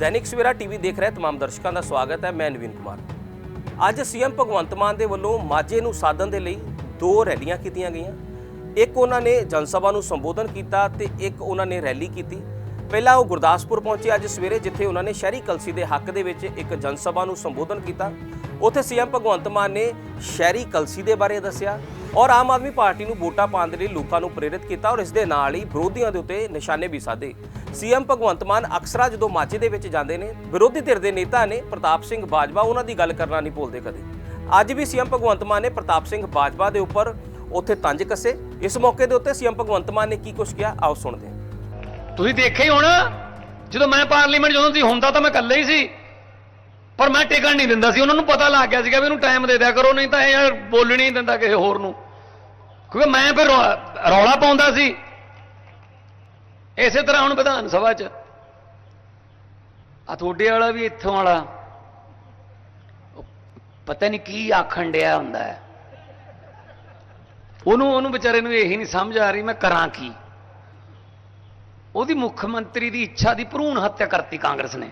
ਦੈਨਿਕ Savera TV ਦੇਖ ਰਹੇ ਤਮਾਮ ਦਰਸ਼ਕਾਂ ਦਾ ਸਵਾਗਤ ਹੈ, ਮੈਂ ਨਵੀਨ ਕੁਮਾਰ। ਅੱਜ ਸੀਐਮ ਭਗਵੰਤ ਮਾਨ ਦੇ ਵੱਲੋਂ ਮਾਝੇ ਨੂੰ ਸਾਧਨ ਦੇ ਲਈ ਦੋ ਰੈਲੀਆਂ ਕੀਤੀਆਂ ਗਈਆਂ। ਇੱਕ ਉਹਨਾਂ ਨੇ ਜਨਸਭਾ ਨੂੰ ਸੰਬੋਧਨ ਕੀਤਾ ਤੇ ਇੱਕ ਉਹਨਾਂ ਨੇ ਰੈਲੀ ਕੀਤੀ। ਪਹਿਲਾਂ ਉਹ ਗੁਰਦਾਸਪੁਰ ਪਹੁੰਚੇ ਅੱਜ ਸਵੇਰੇ, ਜਿੱਥੇ ਉਹਨਾਂ ਨੇ ਸ਼ਹਿਰੀ ਕਲਸੀ ਦੇ ਹੱਕ ਦੇ ਵਿੱਚ ਇੱਕ ਜਨ ਸਭਾ ਨੂੰ ਸੰਬੋਧਨ ਕੀਤਾ। ਉੱਥੇ ਸੀਐਮ ਭਗਵੰਤ ਮਾਨ ਨੇ ਸ਼ਹਿਰੀ ਕਲਸੀ ਦੇ ਬਾਰੇ ਦੱਸਿਆ ਔਰ ਆਮ ਆਦਮੀ ਪਾਰਟੀ ਨੂੰ ਵੋਟਾਂ ਪਾਉਣ ਦੇ ਲਈ ਲੋਕਾਂ ਨੂੰ ਪ੍ਰੇਰਿਤ ਕੀਤਾ ਔਰ ਇਸ ਦੇ ਨਾਲ ਹੀ ਵਿਰੋਧੀਆਂ ਦੇ ਉੱਤੇ ਨਿਸ਼ਾਨੇ ਵੀ ਸਾਧੇ। ਸੀਐਮ ਭਗਵੰਤ ਮਾਨ ਅਕਸਰਾ ਜਦੋਂ ਮਾਝੇ ਦੇ ਵਿੱਚ ਜਾਂਦੇ ਨੇ, ਵਿਰੋਧੀ ਧਿਰ ਦੇ ਨੇਤਾ ਨੇ ਪ੍ਰਤਾਪ ਸਿੰਘ ਬਾਜਵਾ ਉਹਨਾਂ ਦੀ ਗੱਲ ਕਰਨਾ ਨਹੀਂ ਭੁੱਲਦੇ ਕਦੇ। ਅੱਜ ਵੀ ਸੀਐਮ ਭਗਵੰਤ ਮਾਨ ਨੇ ਪ੍ਰਤਾਪ ਸਿੰਘ ਬਾਜਵਾ ਦੇ ਉੱਪਰ ਉੱਥੇ ਤੰਜ ਕੱਸੇ। ਇਸ ਮੌਕੇ ਦੇ ਉੱਤੇ ਸੀਐਮ ਭਗਵੰਤ ਮਾਨ ਨੇ ਕੀ ਕੁਝ ਕਿਹਾ? ਆਓ ਸੁਣਦੇ ਹਾਂ। ਤੁਸੀਂ ਦੇਖਿਆ ਹੀ ਹੋਣਾ, ਜਦੋਂ ਮੈਂ ਪਾਰਲੀਮੈਂਟ ਜਦੋਂ ਸੀ ਹੁੰਦਾ ਤਾਂ ਮੈਂ ਇਕੱਲੇ ਹੀ ਸੀ। ਪਰ ਮੈਂ ਟਿਕਣ ਨਹੀਂ ਦਿੰਦਾ ਸੀ। ਉਹਨਾਂ ਨੂੰ ਪਤਾ ਲੱਗ ਗਿਆ ਸੀਗਾ ਵੀ ਇਹਨੂੰ ਟਾਈਮ ਦੇ ਦਿਆ ਕਰੋ, ਨਹੀਂ ਤਾਂ ਇਹ ਯਾਰ ਬੋਲਣੀ ਨਹੀਂ ਦਿੰਦਾ ਕਿਸੇ ਹੋਰ ਨੂੰ। ਕਿਉਂਕਿ ਮੈਂ ਫਿਰ ਰੌਲਾ ਪਾਉਂਦਾ ਸੀ। ਇਸੇ ਤਰ੍ਹਾਂ ਹੁਣ ਵਿਧਾਨ ਸਭਾ 'ਚ। ਆ ਤੁਹਾਡੇ ਵਾਲਾ ਵੀ ਇੱਥੋਂ ਵਾਲਾ। ਪਤਾ ਨਹੀਂ ਕੀ ਆਖਣ ਡਿਆ ਹੁੰਦਾ ਹੈ। ਉਹਨੂੰ ਉਹਨੂੰ ਵਿਚਾਰੇ ਨੂੰ ਇਹੀ ਨਹੀਂ ਸਮਝ ਆ ਰਹੀ, ਮੈਂ ਕਰਾਂ ਕੀ? ਉਹਦੀ ਮੁੱਖ ਮੰਤਰੀ ਦੀ ਇੱਛਾ ਦੀ ਭਰੂਣ ਹੱਤਿਆ ਕਰਤੀ ਕਾਂਗਰਸ ਨੇ।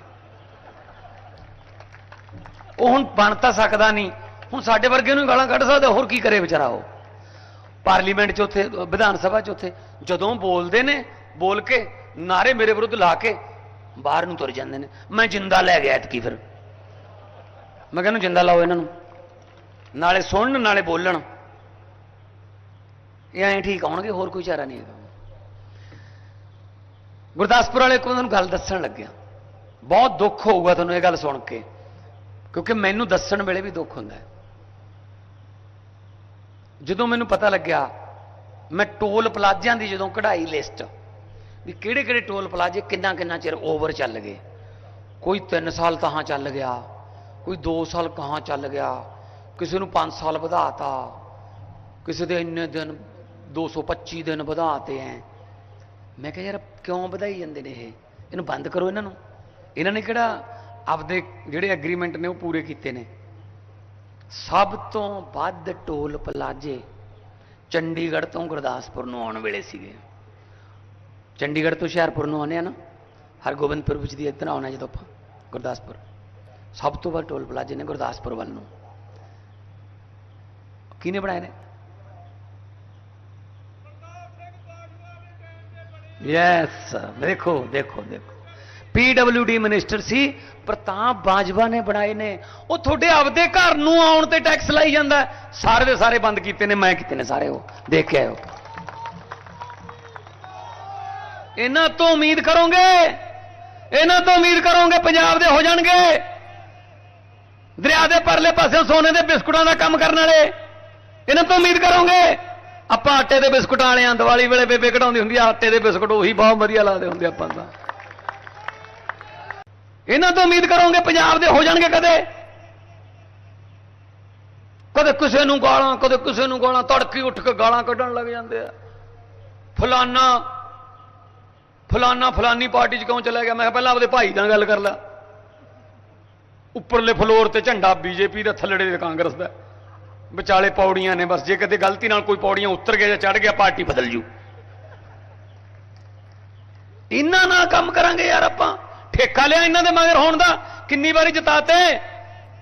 ਉਹ ਹੁਣ ਬਣ ਤਾਂ ਸਕਦਾ ਨਹੀਂ। ਹੁਣ ਸਾਡੇ ਵਰਗੇ ਨੂੰ ਗਾਲਾਂ ਕੱਢ ਸਕਦਾ, ਹੋਰ ਕੀ ਕਰੇ ਵਿਚਾਰਾ ਉਹ? ਪਾਰਲੀਮੈਂਟ 'ਚ ਉੱਥੇ, ਵਿਧਾਨ ਸਭਾ 'ਚ ਉੱਥੇ, ਜਦੋਂ ਬੋਲਦੇ ਨੇ, ਬੋਲ ਕੇ, ਨਾਰੇ ਮੇਰੇ ਵਿਰੁੱਧ ਲਾ ਕੇ, ਬਾਹਰ ਨੂੰ ਤੁਰ ਜਾਂਦੇ ਨੇ। ਮੈਂ ਜਿੰਦਾ ਲੈ ਗਿਆ ਇਤਕੀ ਫਿਰ। ਮੈਂ ਕਹਿੰਦਾ ਜਿੰਦਾ ਲਾਓ ਇਹਨਾਂ ਨੂੰ। ਨਾਲੇ ਸੁਣਨ, ਨਾਲੇ ਬੋਲਣ। ਇਹ ਐਂ ਠੀਕ ਆਉਣਗੇ, ਹੋਰ ਕੋਈ ਚਾਰਾ ਨਹੀਂ ਹੈਗਾ। ਗੁਰਦਾਸਪੁਰ ਵਾਲੇ ਕੋਲ ਤੁਹਾਨੂੰ ਗੱਲ ਦੱਸਣ ਲੱਗਿਆ ਬਹੁਤ ਦੁੱਖ ਹੋਊਗਾ ਤੁਹਾਨੂੰ ਇਹ ਗੱਲ ਸੁਣ ਕੇ, ਕਿਉਂਕਿ ਮੈਨੂੰ ਦੱਸਣ ਵੇਲੇ ਵੀ ਦੁੱਖ ਹੁੰਦਾ ਜਦੋਂ ਮੈਨੂੰ ਪਤਾ ਲੱਗਿਆ, ਮੈਂ ਟੋਲ ਪਲਾਜ਼ਿਆਂ ਦੀ ਜਦੋਂ ਕਢਾਈ ਲਿਸਟ, ਵੀ ਕਿਹੜੇ ਕਿਹੜੇ ਟੋਲ ਪਲਾਜ਼ੇ ਕਿੰਨਾ ਕਿੰਨਾ ਚਿਰ ਓਵਰ ਚੱਲ ਗਏ। ਕੋਈ 3 ਸਾਲ ਕਹਾਂ ਚੱਲ ਗਿਆ, ਕੋਈ 2 ਸਾਲ ਕਹਾਂ ਚੱਲ ਗਿਆ, ਕਿਸੇ ਨੂੰ 5 ਸਾਲ ਵਧਾਤਾ, ਕਿਸੇ ਦੇ ਇੰਨੇ ਦਿਨ 225 ਦਿਨ ਵਧਾਤੇ ਐ। ਮੈਂ ਕਿਹਾ ਯਾਰ ਕਿਉਂ ਵਧਾਈ ਜਾਂਦੇ ਨੇ ਇਹ? ਇਹਨੂੰ ਬੰਦ ਕਰੋ ਇਹਨਾਂ ਨੂੰ। ਇਹਨਾਂ ਨੇ ਕਿਹੜਾ ਆਪਦੇ ਜਿਹੜੇ ਐਗਰੀਮੈਂਟ ਨੇ ਉਹ ਪੂਰੇ ਕੀਤੇ ਨੇ? ਸਭ ਤੋਂ ਵੱਧ ਟੋਲ ਪਲਾਜੇ ਚੰਡੀਗੜ੍ਹ ਤੋਂ ਗੁਰਦਾਸਪੁਰ ਨੂੰ ਆਉਣ ਵੇਲੇ ਸੀਗੇ। ਚੰਡੀਗੜ੍ਹ ਤੋਂ ਹੁਸ਼ਿਆਰਪੁਰ ਨੂੰ ਆਉਂਦੇ ਆ ਨਾ, ਹਰਗੋਬਿੰਦਪੁਰ ਵਿੱਚ ਦੀ ਇੱਧਰ ਆਉਣਾ ਜਦੋਂ ਆਪਾਂ, ਗੁਰਦਾਸਪੁਰ। ਸਭ ਤੋਂ ਵੱਧ ਟੋਲ ਪਲਾਜੇ ਨੇ ਗੁਰਦਾਸਪੁਰ ਵੱਲ ਨੂੰ। ਕਿਹਨੇ ਬਣਾਏ ਨੇ? ਯੈਸ ਦੇਖੋ ਦੇਖੋ ਦੇਖੋ। ਪੀਡਬਲਯੂਡੀ ਮਿਨਿਸਟਰ ਸੀ, ਪ੍ਰਤਾਪ ਬਾਜਵਾ ਨੇ ਬਣਾਏ ਨੇ। ਉਹ ਤੁਹਾਡੇ ਆਪਦੇ ਘਰ ਨੂੰ ਆਉਣ ਤੇ ਟੈਕਸ ਲਾਈ ਜਾਂਦਾ ਸਾਰੇ ਦੇ ਸਾਰੇ ਬੰਦ ਕੀਤੇ ਨੇ, ਮੈਂ ਕੀਤੇ ਨੇ ਸਾਰੇ ਉਹ। ਦੇਖ ਕੇ ਆਇਓ ਇਹਨਾਂ ਤੋਂ ਉਮੀਦ ਕਰੋਗੇ? ਇਹਨਾਂ ਤੋਂ ਉਮੀਦ ਕਰੋਗੇ ਪੰਜਾਬ ਦੇ ਹੋ ਜਾਣਗੇ? ਦਰਿਆ ਦੇ ਪਰਲੇ ਪਾਸੇ ਸੋਨੇ ਦੇ ਬਿਸਕੁਟਾਂ ਦਾ ਕੰਮ ਕਰਨ ਵਾਲੇ, ਇਹਨਾਂ ਤੋਂ ਉਮੀਦ ਕਰੋਗੇ? ਆਪਾਂ ਆਟੇ ਦੇ ਬਿਸਕੁਟਾਂ ਵਾਲਿਆਂ ਦੀਵਾਲੀ ਵੇਲੇ ਬੇਬੇ ਕਢਾਉਂਦੀ ਹੁੰਦੀ ਆ, ਆਟੇ ਦੇ ਬਿਸਕੁਟ ਉਹੀ ਬਹੁਤ ਵਧੀਆ ਲੱਗਦੇ ਹੁੰਦੇ ਆਪਾਂ ਤਾਂ। ਇਹਨਾਂ ਤੋਂ ਉਮੀਦ ਕਰੋਗੇ ਪੰਜਾਬ ਦੇ ਹੋ ਜਾਣਗੇ ਕਦੇ। ਕਦੇ ਕਿਸੇ ਨੂੰ ਗਾਲਾਂ, ਕਦੇ ਕਿਸੇ ਨੂੰ ਗਾਲਾਂ, ਤੜਕੀ ਉੱਠ ਕੇ ਗਾਲਾਂ ਕੱਢਣ ਲੱਗ ਜਾਂਦੇ ਆ। ਫਲਾਨਾ ਫਲਾਨਾ ਫਲਾਨੀ ਪਾਰਟੀ 'ਚ ਕਿਉਂ ਚਲਾ ਗਿਆ? ਮੈਂ ਕਿਹਾ ਪਹਿਲਾਂ ਆਪਦੇ ਭਾਈ ਨਾਲ ਗੱਲ ਕਰ ਲੈ। ਉੱਪਰਲੇ ਫਲੋਰ ਤੇ ਝੰਡਾ ਬੀਜੇਪੀ ਦਾ ਥੱਲੜੇ ਦੇ ਕਾਂਗਰਸ ਦਾ। ਵਿਚਾਲੇ ਪੌੜੀਆਂ ਨੇ ਬਸ, ਜੇ ਕਦੇ ਗਲਤੀ ਨਾਲ ਕੋਈ ਪੌੜੀਆਂ ਉੱਤਰ ਗਿਆ ਜਾਂ ਚੜ ਗਿਆ, ਪਾਰਟੀ ਬਦਲ ਜੂ। ਇਹਨਾਂ ਨਾਲ ਕੰਮ ਕਰਾਂਗੇ ਯਾਰ ਆਪਾਂ। ਠੇਕਾ ਲਿਆ ਇਹਨਾਂ ਦੇ ਮਗਰ ਹੋਣ ਦਾ, ਕਿੰਨੀ ਵਾਰੀ ਜਿਤਾਤੇ?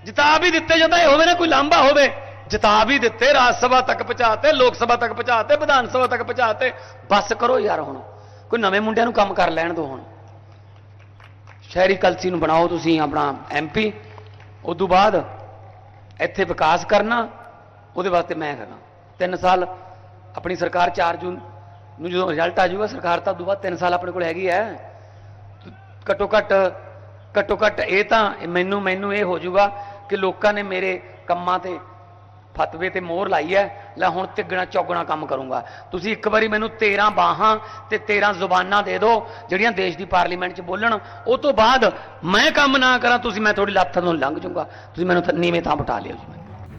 ਜਿਤਾ ਵੀ ਦਿੱਤੇ ਜਾਂਦਾ ਇਹ ਹੋਵੇ ਨਾ ਕੋਈ ਲਾਂਭਾ ਹੋਵੇ। ਜਿਤਾ ਵੀ ਦਿੱਤੇ, ਰਾਜ ਸਭਾ ਤੱਕ ਪਹੁੰਚਾਤੇ, ਲੋਕ ਸਭਾ ਤੱਕ ਪਹੁੰਚਾਤੇ, ਵਿਧਾਨ ਸਭਾ ਤੱਕ ਪਹੁੰਚਾਤੇ। ਬਸ ਕਰੋ ਯਾਰ ਹੁਣ। ਕੋਈ ਨਵੇਂ ਮੁੰਡਿਆਂ ਨੂੰ ਕੰਮ ਕਰ ਲੈਣ ਦਿਓ ਹੁਣ। ਸ਼ਹਿਰੀ ਕਲਸੀ ਨੂੰ ਬਣਾਓ ਤੁਸੀਂ ਆਪਣਾ ਐਮਪੀ ਉਸ ਤੋਂ ਬਾਅਦ ਇੱਥੇ ਵਿਕਾਸ ਕਰਨਾ। ਉਹਦੇ ਵਾਸਤੇ ਮੈਂ ਕਰਾਂ ਤਿੰਨ ਸਾਲ ਆਪਣੀ ਸਰਕਾਰ 4 ਜੂਨ ਨੂੰ ਜਦੋਂ ਰਿਜ਼ਲਟ ਆ ਜਾਊਗਾ, ਸਰਕਾਰ ਤਾਂ ਉਦੋਂ ਬਾਅਦ ਤਿੰਨ ਸਾਲ ਆਪਣੇ ਕੋਲ ਹੈਗੀ ਹੈ ਘੱਟੋ ਘੱਟ ਘੱਟੋ ਘੱਟ ਇਹ ਤਾਂ ਮੈਨੂੰ ਮੈਨੂੰ ਇਹ ਹੋ ਜਾਊਗਾ ਕਿ ਲੋਕਾਂ ਨੇ ਮੇਰੇ ਕੰਮਾਂ ਤੇ ਫਤਵੇ ਤੇ ਮੋਹਰ ਲਾਈ ਹੈ ਲੈ ਹੁਣ ਤਿੱਗਣਾ ਚੌਗਣਾ ਕੰਮ ਕਰੂੰਗਾ। ਤੁਸੀਂ ਇੱਕ ਵਾਰੀ ਮੈਨੂੰ 13 ਬਾਹਾਂ ਤੇ 13 ਜ਼ੁਬਾਨਾਂ ਦੇ ਦਿਓ, ਜਿਹੜੀਆਂ ਦੇਸ਼ ਦੀ ਪਾਰਲੀਮੈਂਟ 'ਚ ਬੋਲਣ, ਉਹ ਤੋਂ ਬਾਅਦ ਮੈਂ ਕੰਮ ਨਾ ਕਰਾਂ, ਤੁਸੀਂ ਮੈਂ ਤੁਹਾਡੀ ਲੱਤ ਤੋਂ ਲੰਘ ਜਾਊਂਗਾ। ਤੁਸੀਂ ਮੈਨੂੰ ਨੀਵੇਂ ਥਾਂ ਬਿਠਾ ਲਿਓ ਜੀ।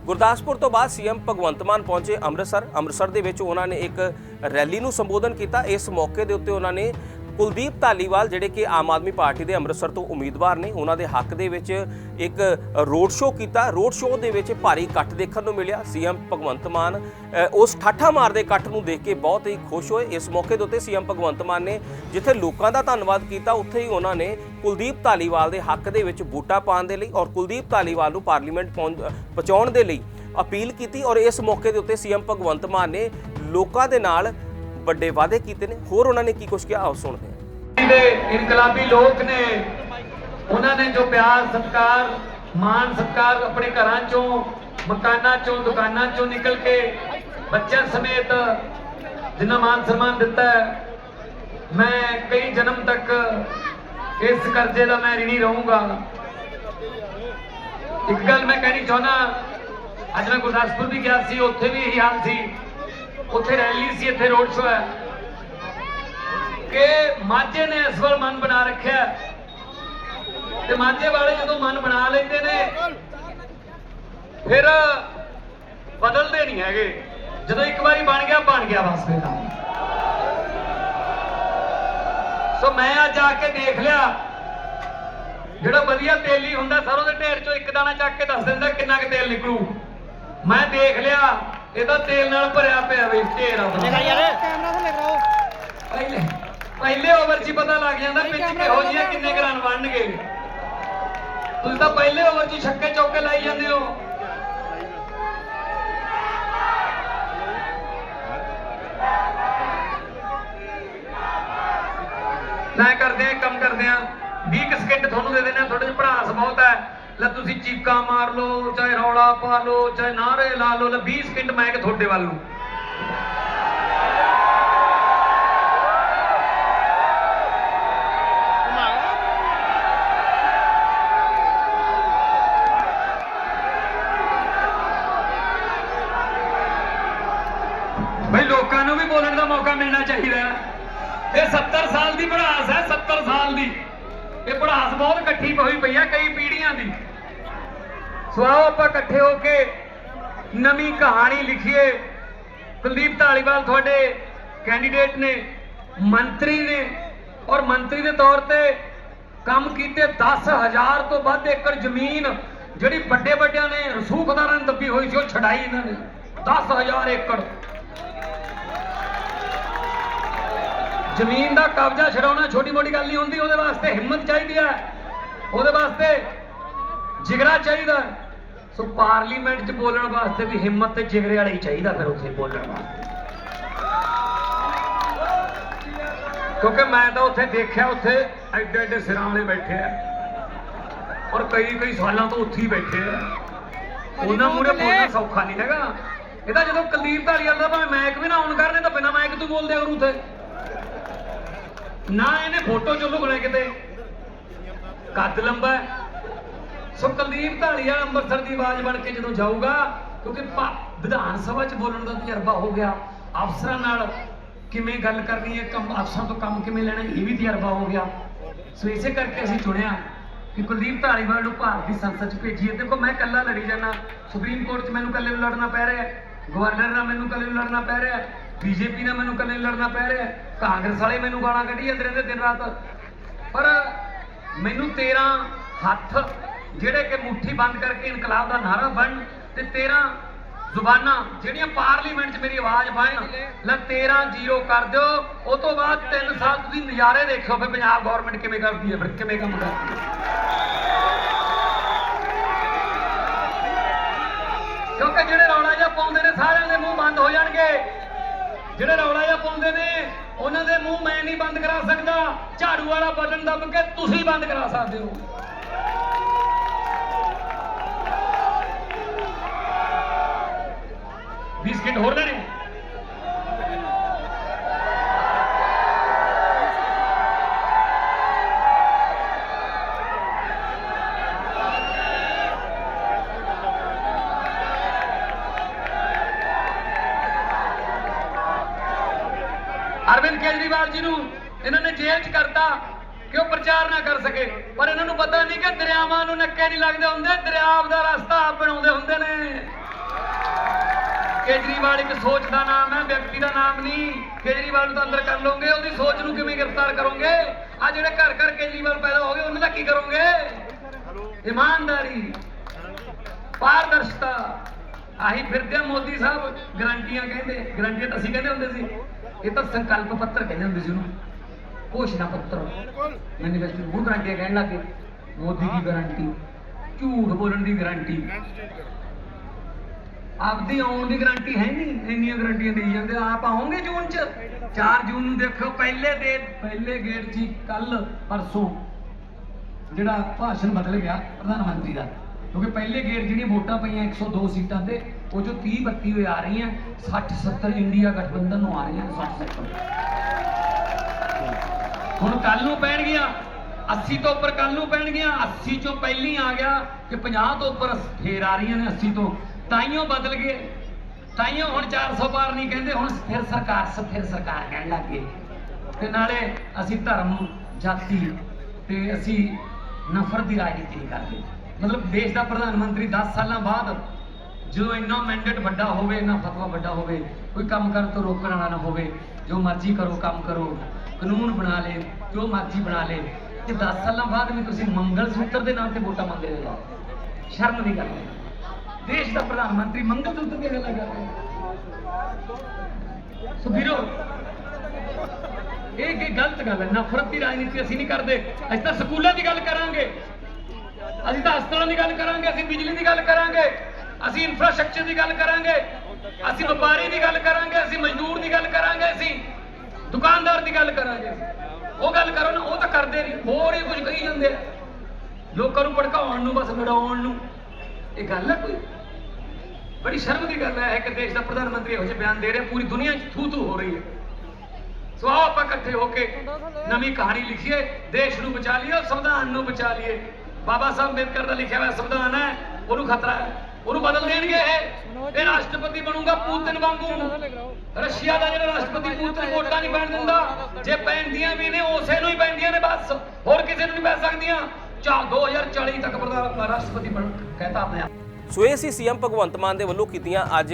ਗੁਰਦਾਸਪੁਰ ਤੋਂ ਬਾਅਦ ਸੀਐਮ ਭਗਵੰਤ ਮਾਨ ਪਹੁੰਚੇ ਅੰਮ੍ਰਿਤਸਰ। ਅੰਮ੍ਰਿਤਸਰ ਦੇ ਵਿੱਚ ਉਹਨਾਂ ਨੇ ਇੱਕ ਰੈਲੀ ਨੂੰ ਸੰਬੋਧਨ ਕੀਤਾ। ਇਸ ਮੌਕੇ ਦੇ ਉੱਤੇ ਉਹਨਾਂ ਨੇ ਕੁਲਦੀਪ ਧਾਲੀਵਾਲ, ਜਿਹੜੇ ਕਿ ਆਮ ਆਦਮੀ ਪਾਰਟੀ ਦੇ ਅੰਮ੍ਰਿਤਸਰ ਤੋਂ ਉਮੀਦਵਾਰ ਨੇ, ਉਹਨਾਂ ਦੇ ਹੱਕ ਦੇ ਵਿੱਚ ਇੱਕ ਰੋਡ ਸ਼ੋਅ ਕੀਤਾ। ਰੋਡ ਸ਼ੋਅ ਦੇ ਵਿੱਚ ਭਾਰੀ ਇਕੱਠ ਦੇਖਣ ਨੂੰ ਮਿਲਿਆ। ਸੀਐਮ ਭਗਵੰਤ ਮਾਨ ਉਸ ਠਾਠਾ ਮਾਰਦੇ ਇਕੱਠ ਨੂੰ ਦੇਖ ਕੇ ਬਹੁਤ ਹੀ ਖੁਸ਼ ਹੋਏ। ਇਸ ਮੌਕੇ ਦੇ ਉੱਤੇ ਸੀਐਮ ਭਗਵੰਤ ਮਾਨ ਨੇ ਜਿੱਥੇ ਲੋਕਾਂ ਦਾ ਧੰਨਵਾਦ ਕੀਤਾ, ਉੱਥੇ ਹੀ ਉਹਨਾਂ ਨੇ ਕੁਲਦੀਪ ਧਾਲੀਵਾਲ ਦੇ ਹੱਕ ਦੇ ਵਿੱਚ ਵੋਟਾਂ ਪਾਉਣ ਦੇ ਲਈ ਔਰ ਕੁਲਦੀਪ ਧਾਲੀਵਾਲ ਨੂੰ ਪਾਰਲੀਮੈਂਟ ਪਹੁੰਚ- ਪਹੁੰਚਾਉਣ ਦੇ ਲਈ ਅਪੀਲ ਕੀਤੀ। ਔਰ ਇਸ ਮੌਕੇ ਦੇ ਉੱਤੇ ਸੀਐਮ ਭਗਵੰਤ ਮਾਨ ਨੇ ਲੋਕਾਂ ਦੇ ਨਾਲ ਵੱਡੇ ਵਾਅਦੇ ਕੀਤੇ ਨੇ, ਹੋਰ ਉਹਨਾਂ ਨੇ ਕੀ ਕੁਝ ਕਿਹਾ? ਆਓ ਸੁਣਦੇ ਹਾਂ। ਦੇ ਇਨਕਲਾਬੀ ਲੋਕ ਨੇ, ਉਹਨਾਂ ਨੇ ਜੋ ਪਿਆਰ, ਸਤਕਾਰ ਮਾਨ ਸਤਕਾਰ ਆਪਣੇ ਘਰਾਂ ਚੋਂ, ਮਕਾਨਾਂ ਚੋਂ, ਦੁਕਾਨਾਂ ਚੋਂ ਨਿਕਲ ਕੇ ਬੱਚਿਆਂ ਸਮੇਤ ਜਿੰਨਾ ਮਾਨ ਸਨਮਾਨ ਦਿੱਤਾ ਮੈਂ ਕਈ ਜਨਮ ਤੱਕ ਇਸ ਕਰਜ਼ੇ ਦਾ ਮੈਂ ਰਿਣੀ ਰਹੂੰਗਾ। ਇੱਕ ਗੱਲ ਮੈਂ ਕਹਿਣੀ ਚਾਹੁੰਦਾ, ਅੱਜ ਮੈਂ ਗੁਰਦਾਸਪੁਰ ਵੀ ਗਿਆ ਸੀ, ਉੱਥੇ ਵੀ ਇਹੀ ਹਾਲ ਸੀ। ਉੱਥੇ ਰੈਲੀ ਸੀ, ਇੱਥੇ ਰੋਡ ਸ਼ੋਅ ਹੈ। ਕਿ ਮਾਝੇ ਨੇ ਇਸ ਵਾਰ ਮਨ ਬਣਾ ਰੱਖਿਆ ਤੇ ਮਾਝੇ ਵਾਲੇ ਜਦੋਂ ਮਨ ਬਣਾ ਲੈਂਦੇ ਨੇ, ਫਿਰ ਬਦਲਦੇ ਨਹੀਂ ਹੈਗੇ। ਜਦੋਂ ਇੱਕ ਵਾਰੀ ਬਣ ਗਿਆ ਬਣ ਗਿਆ ਬਸ ਫਿਰ ਸੋ ਮੈਂ ਅੱਜ ਆ ਕੇ ਦੇਖ ਲਿਆ, ਜਿਹੜਾ ਵਧੀਆ ਤੇਲੀ ਹੁੰਦਾ, ਸਰੋਂ ਦੇ ਢੇਰ ਚੋਂ ਇੱਕ ਦਾਣਾ ਚੱਕ ਕੇ ਦੱਸ ਦਿੰਦਾ ਕਿੰਨਾ ਕੁ ਤੇਲ ਨਿਕਲੂ। ਮੈਂ ਦੇਖ ਲਿਆ ਇਹ ਤਾਂ ਤੇਲ ਨਾਲ ਭਰਿਆ ਪਿਆ ਵੇ ਢੇਰ ਆਉਂਦਾ। ਕੈਮਰਾ ਥੱਲੇ ਕਰਾਓ। ਪਹਿਲੇ ਪਹਿਲੇ ਓਵਰ 'ਚ ਪਤਾ ਲੱਗ ਜਾਂਦਾ ਪਿੱਚ ਕਿਹੋ ਜਿਹੀਆਂ ਕਿੰਨੇ ਕੁ ਰਨ ਤੁਸੀਂ ਤਾਂ ਪਹਿਲੇ ਓਵਰ 'ਚ ਛੱਕੇ ਚੌਕੇ ਲਾਈ ਜਾਂਦੇ ਹੋ। ਨਾ ਕਰਦੇ ਆ ਕੰਮ ਕਰਦੇ ਆ 20 ਸਕਿੰਟ ਤੁਹਾਨੂੰ ਦੇ ਦੇਣੇ। ਤੁਸੀਂ ਚੀਕਾਂ ਮਾਰ ਲਓ, ਚਾਹੇ ਰੌਲਾ ਪਾ ਲਓ, ਚਾਹੇ ਨਾਰੇ ਲਾ ਲਓ, ਲੈ 20 ਸਕਿੰਟ ਮੈਂ ਕਿ ਤੁਹਾਡੇ ਵੱਲ ਨੂੰ। ਬਈ ਲੋਕਾਂ ਨੂੰ ਵੀ ਬੋਲਣ ਦਾ ਮੌਕਾ ਮਿਲਣਾ ਚਾਹੀਦਾ। ਇਹ 70 ਸਾਲ ਦੀ ਪੜਾਸ ਹੈ 70 ਸਾਲ ਦੀ। ਇਹ ਪੜਾਸ ਬਹੁਤ ਇਕੱਠੀ ਹੋਈ ਪਈ ਹੈ ਕਈ ਪੀੜ੍ਹੀਆਂ ਦੀ। ਸੋ ਆਪਾਂ ਇਕੱਠੇ ਹੋ ਕੇ ਨਵੀਂ ਕਹਾਣੀ ਲਿਖੀਏ। ਕੁਲਦੀਪ ਢਾਲੀਵਾਲ ਤੁਹਾਡੇ ਕੈਂਡੀਡੇਟ ਨੇ, ਮੰਤਰੀ ਨੇ ਔਰ ਮੰਤਰੀ ਦੇ ਤੌਰ ਤੇ ਕੰਮ ਕੀਤੇ 10000 ਤੋਂ ਵੱਧ ਏਕੜ ਜ਼ਮੀਨ ਜਿਹੜੀ ਵੱਡੇ ਵੱਡਿਆਂ ਨੇ ਰਸੂਖਦਾਰਾਂ ਨੇ ਦੱਬੀ ਹੋਈ ਸੀ, ਉਹ ਛਡਾਈ ਇਹਨਾਂ ਨੇ। 10000 ਏਕੜ। ਜ਼ਮੀਨ ਦਾ ਕਬਜ਼ਾ ਛਡਾਉਣਾ ਛੋਟੀ ਮੋਟੀ ਗੱਲ ਨਹੀਂ ਹੁੰਦੀ, ਉਹਦੇ ਵਾਸਤੇ ਹਿੰਮਤ ਚਾਹੀਦੀ ਹੈ। ਉਹਦੇ ਵਾਸਤੇ ਜਿਗਰਾ ਚਾਹੀਦਾ ਹੈ। ਸੋ ਪਾਰਲੀਮੈਂਟ 'ਚ ਬੋਲਣ ਵਾਸਤੇ ਵੀ ਹਿੰਮਤ ਤੇ ਜਿਗਰੇ ਵਾਲਾ ਹੀ ਚਾਹੀਦਾ ਫਿਰ ਉੱਥੇ ਬੋਲਣ ਵਾਸਤੇ। ਕਿਉਂਕਿ ਮੈਂ ਤਾਂ ਉੱਥੇ ਦੇਖਿਆ ਉੱਥੇ ਐਡੇ ਐਡੇ ਸਿਰਾਂ ਵਾਲੇ ਬੈਠੇ ਆ। ਔਰ ਕਈ ਕਈ ਸਾਲਾਂ ਤੋਂ ਉੱਥੇ ਹੀ ਬੈਠੇ ਆ। ਉਹਨਾਂ ਮੂਰੇ ਬੋਲਣਾ ਸੌਖਾ ਨਹੀਂ ਹੈਗਾ। ਇਹ ਤਾਂ ਜਦੋਂ ਕੁਲਦੀਪ ਧਾਲੀਵਾਲ ਦਾ ਭਾਵੇਂ ਮੈਕ ਵੀ ਨਾ ਆਨ ਕਰਨੇ ਤਾਂ ਬਿਨਾਂ ਮੈਕ ਤੋਂ ਬੋਲਦੇ ਕਰੂ ਉੱਥੇ। ਨਾ ਇਹਨੇ ਫੋਟੋ ਚ ਲੁਕਣੇ ਕਿਤੇ। ਕੱਦ ਲੰਬਾ ਹੈ। ਸੋ ਕੁਲਦੀਪ ਢਾਲੀਵਾਲ ਅੰਮ੍ਰਿਤਸਰ ਦੀ ਆਵਾਜ਼ ਬਣ ਕੇ ਜਦੋਂ ਜਾਊਗਾ, ਕਿਉਂਕਿ ਵਿਧਾਨ ਸਭਾ ਚ ਬੋਲਣ ਦਾ ਤਜਰਬਾ ਹੋ ਗਿਆ। ਅਫਸਰਾਂ ਨਾਲ ਕਿਵੇਂ ਗੱਲ ਕਰਨੀ ਹੈ, ਕੰਮ, ਅਫਸਰਾਂ ਤੋਂ ਕੰਮ ਕਿਵੇਂ ਲੈਣਾ ਇਹ ਵੀ ਤਜਰਬਾ ਹੋ ਗਿਆ। ਸੋ ਇਸੇ ਕਰਕੇ ਅਸੀਂ ਚੁਣਿਆ ਕਿ ਕੁਲਦੀਪ ਢਾਲੀਵਾਲ ਨੂੰ ਭਾਰਤੀ ਸੰਸਦ ਚ ਭੇਜੀਏ। ਦੇਖੋ, ਮੈਂ ਇਕੱਲਾ ਲੜੀ ਜਾਣਾ ਸੁਪਰੀਮ ਕੋਰਟ ਚ ਮੈਨੂੰ ਇਕੱਲੇ ਨੂੰ ਲੜਨਾ ਪੈ ਰਿਹਾ ਗਵਰਨਰ ਨਾਲ ਮੈਨੂੰ ਇਕੱਲੇ ਨੂੰ ਲੜਨਾ ਪੈ ਰਿਹਾ ਹੈ। ਬੀਜੇਪੀ ਨਾਲ ਮੈਨੂੰ ਇਕੱਲੇ ਨੂੰ ਲੜਨਾ ਪੈ ਰਿਹਾ ਕਾਂਗਰਸ ਵਾਲੇ ਮੈਨੂੰ ਗਾਲਾਂ ਕੱਢੀ ਜਾਂਦੇ ਰਹਿੰਦੇ ਦਿਨ ਰਾਤ। ਪਰ ਮੈਨੂੰ 13 ਹੱਥ ਜਿਹੜੇ ਕਿ ਮੁੱਠੀ ਬੰਦ ਕਰਕੇ ਇਨਕਲਾਬ ਦਾ ਨਾਰਾ ਬਣ ਤੇ 13 ਜ਼ੁਬਾਨਾਂ ਜਿਹੜੀਆਂ ਪਾਰਲੀਮੈਂਟ 'ਚ ਮੇਰੀ ਆਵਾਜ਼ ਪਾਣ ਲੈ 13 ਜ਼ੀਰੋ ਕਰ ਦਿਓ। ਉਹ ਤੋਂ ਬਾਅਦ 3 ਸਾਲ ਤੁਸੀਂ ਨਜ਼ਾਰੇ ਦੇਖਿਓ ਫਿਰ ਪੰਜਾਬ ਗਵਰਨਮੈਂਟ ਕਿਵੇਂ ਕਰਦੀ ਹੈ, ਫਿਰ ਕਿਵੇਂ ਕੰਮ ਕਰਦੀ ਕਿਉਂਕਿ ਜਿਹੜੇ ਰੌਲਾ ਜਿਹਾ ਪਾਉਂਦੇ ਨੇ ਸਾਰਿਆਂ ਦੇ ਮੂੰਹ ਬੰਦ ਹੋ ਜਾਣਗੇ। ਜਿਹੜੇ ਰੌਲਾ ਜਿਹਾ ਪਾਉਂਦੇ ਨੇ, ਉਹਨਾਂ ਦੇ ਮੂੰਹ ਮੈਂ ਨਹੀਂ ਬੰਦ ਕਰਾ ਸਕਦਾ। ਝਾੜੂ ਵਾਲਾ ਬਟਨ ਦੱਬ ਕੇ ਤੁਸੀਂ ਬੰਦ ਕਰਾ ਸਕਦੇ ਹੋ। ਬਿਸਕਿਟ ਹੋਰ ਅਰਵਿੰਦ ਕੇਜਰੀਵਾਲ ਜੀ ਨੂੰ ਇਹਨਾਂ ਨੇ ਜੇਲ੍ਹ 'ਚ ਕਰਤਾ ਕਿ ਉਹ ਪ੍ਰਚਾਰ ਨਾ ਕਰ ਸਕੇ। ਪਰ ਇਹਨਾਂ ਨੂੰ ਪਤਾ ਨਹੀਂ ਕਿ ਦਰਿਆਵਾਂ ਨੂੰ ਨੱਕੇ ਨਹੀਂ ਲੱਗਦੇ ਹੁੰਦੇ ਦਰਿਆ ਦਾ ਰਸਤਾ ਆਪ ਬਣਾਉਂਦੇ ਹੁੰਦੇ ਨੇ। ਕੇਜਰੀਵਾਲ ਇੱਕ ਸੋਚ ਦਾ ਨਾਮ ਹੈ, ਵਿਅਕਤੀ ਦਾ ਨਾਮ ਨਹੀਂ। ਕੇਜਰੀਵਾਲ ਨੂੰ ਤਾਂ ਅੰਦਰ ਕਰ ਲਓਗੇ, ਉਹਦੀ ਸੋਚ ਨੂੰ ਕਿਵੇਂ ਗ੍ਰਿਫਤਾਰ ਕਰੋਗੇ? ਆ ਜਿਹੜੇ ਘਰ ਘਰ ਕੇਜਰੀਵਾਲ ਪੈਦਾ ਹੋ ਗਏ, ਉਹਨਾਂ ਦਾ ਕੀ ਕਰੋਗੇ? ਇਮਾਨਦਾਰੀ, ਪਾਰਦਰਸ਼ਤਾ। ਆਹੀ ਫਿਰਦੇ ਮੋਦੀ ਸਾਹਿਬ, ਗਰੰਟੀਆਂ ਕਹਿੰਦੇ, ਗਰੰਟੀਆਂ ਤਾਂ ਅਸੀਂ ਕਹਿੰਦੇ ਹੁੰਦੇ ਸੀ। ਇਹ ਤਾਂ ਸੰਕਲਪ ਪੱਤਰ ਕਹਿੰਦੇ ਹੁੰਦੇ ਸੀ ਉਹਨੂੰ। ਘੋਸ਼ਣਾ ਪੱਤਰ। ਮੈਨੀਫੈਸਟੋ ਉਹ ਗਰੰਟੀਆਂ ਕਹਿਣ ਲੱਗੇ ਮੋਦੀ ਦੀ ਗਰੰਟੀ, ਝੂਠ ਬੋਲਣ ਦੀ ਗਾਰੰਟੀ। ਆਪਦੀ ਆਉਣ ਦੀ ਗਾਰੰਟੀ ਹੈ ਨਹੀਂ, ਇੰਨੀਆਂ ਗਾਰੰਟੀਆਂ ਦੇਈ ਜਾਂਦੇ ਆ। ਆਪ ਆਉਂਗੇ ਜੂਨ ਚ? 4 ਜੂਨ ਨੂੰ ਦੇਖੋ, ਪਹਿਲੇ ਦੇ, ਪਹਿਲੇ ਗੇਟ ਜੀ ਕੱਲ ਪਰਸੋਂ ਜਿਹੜਾ ਭਾਸ਼ਣ ਬਦਲ ਗਿਆ ਪ੍ਰਧਾਨ ਮੰਤਰੀ ਦਾ। ਕਿਉਂਕਿ ਪਹਿਲੇ ਗੇੜ ਜਿਹੜੀਆਂ ਵੋਟਾਂ ਪਈਆਂ 102 ਸੀਟਾਂ ਤੇ, ਉਹ ਜੋ 30 32 ਹੋਏ ਆ ਰਹੀਆਂ 60 70 ਇੰਡੀਆ ਗਠਬੰਧਨ ਨੂੰ ਆ ਰਹੀਆਂ 60 70 ਹੁਣ ਕੱਲ ਨੂੰ ਪੈਣਗੀਆਂ 80 ਤੋਂ ਉੱਪਰ ਕੱਲ ਨੂੰ ਪੈਣਗੀਆਂ 80 ਚੋਂ ਪਹਿਲੀ ਆ ਗਿਆ ਕਿ 50 ਤੋਂ ਉੱਪਰ ਫੇਰ ਆ ਰਹੀਆਂ ਨੇ 80 ਤੋਂ। ਤਾਈਓ ਬਦਲ ਗਏ। ਤਾਈਓ ਹੁਣ 400 ਪਾਰ ਨਹੀਂ ਕਹਿੰਦੇ, ਹੁਣ ਫਿਰ ਸਰਕਾਰ ਸਥਿਰ ਸਰਕਾਰ ਕਹਿਣ ਲੱਗ ਗਏ ਤੇ ਨਾਲੇ ਅਸੀਂ ਧਰਮ, ਜਾਤੀ ਤੇ ਅਸੀਂ ਨਫ਼ਰਤ ਦੀ ਰਾਜਨੀਤੀ ਨਹੀਂ ਕਰਦੇ। ਮਤਲਬ ਦੇਸ਼ ਦਾ ਪ੍ਰਧਾਨ ਮੰਤਰੀ 10 ਸਾਲਾਂ ਬਾਅਦ ਜਦੋਂ ਇੰਨਾ ਮੈਂਡੇਟ ਵੱਡਾ ਹੋਵੇ, ਇੰਨਾ ਫਤਵਾ ਵੱਡਾ ਹੋਵੇ, ਕੋਈ ਕੰਮ ਕਰਨ ਤੋਂ ਰੋਕਣ ਵਾਲਾ ਨਾ ਹੋਵੇ, ਜੋ ਮਰਜ਼ੀ ਕਰੋ, ਕੰਮ ਕਰੋ, ਕਾਨੂੰਨ ਬਣਾ ਲੇ, ਜੋ ਮਰਜ਼ੀ ਬਣਾ ਲੇ, ਤੇ 10 ਸਾਲਾਂ ਬਾਅਦ ਵੀ ਤੁਸੀਂ ਮੰਗਲ ਸੂਤਰ ਦੇ ਨਾਮ ਤੇ ਵੋਟਾਂ ਮੰਗਦੇ ਰਹੇ। ਹੋ ਸ਼ਰਮ ਦੀ ਗੱਲ ਹੈ। ਦੇਸ਼ ਦਾ ਪ੍ਰਧਾਨ ਮੰਤਰੀ ਮੰਗਲ ਸੂਤਰ ਦੀਆਂ ਗੱਲਾਂ ਕਰ ਰਿਹਾ ਸੋ ਵੀਰੋ, ਇਹ ਕੀ ਗਲਤ ਗੱਲ ਹੈ? ਨਫ਼ਰਤ ਦੀ ਰਾਜਨੀਤੀ ਅਸੀਂ ਨਹੀਂ ਕਰਦੇ। ਅਸੀਂ ਤਾਂ ਸਕੂਲਾਂ ਦੀ ਗੱਲ ਕਰਾਂਗੇ। ਅਸੀਂ ਤਾਂ ਹਸਪਤਾਲਾਂ ਦੀ ਗੱਲ ਕਰਾਂਗੇ, ਅਸੀਂ ਬਿਜਲੀ ਦੀ ਗੱਲ ਕਰਾਂਗੇ, ਅਸੀਂ ਇਨਫਰਾਸਟ੍ਰਕਚਰ ਦੀ ਗੱਲ ਕਰਾਂਗੇ, ਅਸੀਂ ਵਪਾਰੀ ਦੀ ਗੱਲ ਕਰਾਂਗੇ, ਅਸੀਂ ਮਜ਼ਦੂਰ ਦੀ ਗੱਲ ਕਰਾਂਗੇ, ਅਸੀਂ ਦੁਕਾਨਦਾਰ ਦੀ ਗੱਲ ਕਰਾਂਗੇ। ਉਹ ਗੱਲ ਕਰੋ ਨਾ, ਉਹ ਤਾਂ ਕਰਦੇ ਨਹੀਂ। ਹੋਰ ਹੀ ਕੁਝ ਕਹੀ ਜਾਂਦੇ ਆ। ਲੋਕਾਂ ਨੂੰ ਭੜਕਾਉਣ ਨੂੰ, ਬਸ ਲੜਾਉਣ ਨੂੰ। ਇਹ ਗੱਲ ਹੈ ਕੋਈ? ਬੜੀ ਸ਼ਰਮ ਦੀ ਗੱਲ ਹੈ ਕਿ ਦੇਸ਼ ਦਾ ਪ੍ਰਧਾਨ ਮੰਤਰੀ ਇਹੋ ਜਿਹੇ ਬਿਆਨ ਦੇ ਰਿਹਾ, ਪੂਰੀ ਦੁਨੀਆ 'ਚ ਥੂ ਥੂ ਹੋ ਰਹੀ ਹੈ। ਸੋ ਆਓ ਆਪਾਂ ਇਕੱਠੇ ਹੋ ਕੇ ਨਵੀਂ ਕਹਾਣੀ ਲਿਖੀਏ, ਦੇਸ਼ ਨੂੰ ਬਚਾ ਲਈਏ, ਸੰਵਿਧਾਨ ਨੂੰ ਬਚਾ ਲਈਏ। ਬਾਬਾ ਸਾਹਿਬ ਅੰਬੇਦਕਰ ਦਾ ਲਿਖਿਆ ਹੋਇਆ ਸੰਵਿਧਾਨ ਹੈ, ਉਹਨੂੰ ਖਤਰਾ ਹੈ, ਉਹਨੂੰ ਬਦਲ ਦੇਣਗੇ ਇਹ। ਇਹ ਰਾਸ਼ਟਰਪਤੀ ਬਣੂਗਾ ਪੂਤਨ ਵਾਂਗੂ। ਰਸ਼ੀਆ ਦਾ ਜਿਹੜਾ ਰਾਸ਼ਟਰਪਤੀ ਪੂਤਨ ਵੋਟਾਂ ਨਹੀਂ ਪੈਣ ਦਿੰਦਾ, ਜੇ ਪੈਂਦੀਆਂ ਵੀ ਨੇ, ਉਸੇ ਨੂੰ ਹੀ ਪੈਂਦੀਆਂ ਨੇ ਬਸ। ਹੋਰ ਕਿਸੇ ਨੂੰ ਨਹੀਂ ਪੈ ਸਕਦੀਆਂ। ਚਾ 2040 ਤੱਕ ਪ੍ਰਧਾਨ ਰਾਸ਼ਟਰਪਤੀ ਬਣ ਕਹਿੰਦਾ ਆਪਣੇ ਆਪ। ਸੋ ਇਹ ਸੀ ਸੀਐਮ ਭਗਵੰਤ ਮਾਨ ਦੇ ਵੱਲੋਂ ਕੀਤੀਆਂ ਅੱਜ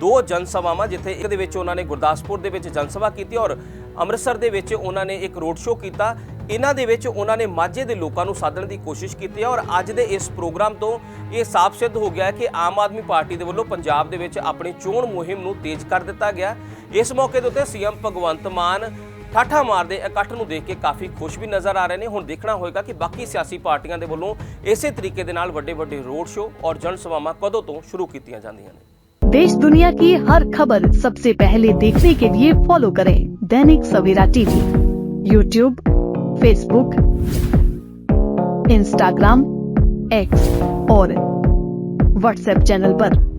ਦੋ ਜਨ ਸਭਾਵਾਂ ਜਿੱਥੇ ਇੱਕ ਦੇ ਵਿੱਚ ਉਹਨਾਂ ਨੇ ਗੁਰਦਾਸਪੁਰ ਦੇ ਵਿੱਚ ਜਨ ਸਭਾ ਕੀਤੀ ਔਰ ਅੰਮ੍ਰਿਤਸਰ ਦੇ ਵਿੱਚ ਉਹਨਾਂ ਨੇ ਇੱਕ ਰੋਡ ਸ਼ੋਅ ਕੀਤਾ। ਇਹਨਾਂ ਦੇ ਵਿੱਚ ਉਹਨਾਂ ਨੇ ਮਾਝੇ ਦੇ ਲੋਕਾਂ ਨੂੰ ਸਾਧਣ ਦੀ ਕੋਸ਼ਿਸ਼ ਕੀਤੀ ਹੈ ਔਰ ਅੱਜ ਦੇ ਇਸ ਪ੍ਰੋਗਰਾਮ ਤੋਂ ਇਹ ਸਾਫ਼ ਸਿੱਧ ਹੋ ਗਿਆ ਹੈ ਕਿ ਆਮ ਆਦਮੀ ਪਾਰਟੀ ਦੇ ਵੱਲੋਂ ਪੰਜਾਬ ਦੇ ਵਿੱਚ ਆਪਣੀ ਚੋਣ ਮੁਹਿੰਮ ਨੂੰ ਤੇਜ਼ ਕਰ ਦਿੱਤਾ ਗਿਆ। ਇਸ ਮੌਕੇ ਦੇ ਉੱਤੇ ਸੀਐਮ ਭਗਵੰਤ ਮਾਨ ਠਾਠਾ ਮਾਰਦੇ ਇਕੱਠ ਨੂੰ ਦੇਖ ਕੇ ਕਾਫੀ ਖੁਸ਼ ਵੀ ਨਜ਼ਰ ਆ ਰਹੇ ਨੇ ਹੁਣ ਦੇਖਣਾ ਹੋਏਗਾ ਕਿ ਬਾਕੀ ਸਿਆਸੀ ਪਾਰਟੀਆਂ ਦੇ ਵੱਲੋਂ ਇਸੇ ਤਰੀਕੇ ਦੇ ਨਾਲ ਵੱਡੇ ਵੱਡੇ ਰੋਡ ਸ਼ੋਅ ਔਰ ਜਨ ਸਭਾਵਾਂ ਕਦੋਂ ਤੋਂ ਸ਼ੁਰੂ ਕੀਤੀਆਂ ਜਾਂਦੀਆਂ ਨੇ देश दुनिया की हर खबर सबसे पहले देखने के लिए फॉलो करें Dainik Savera TV YouTube Facebook Instagram X और व्हाट्सएप चैनल पर।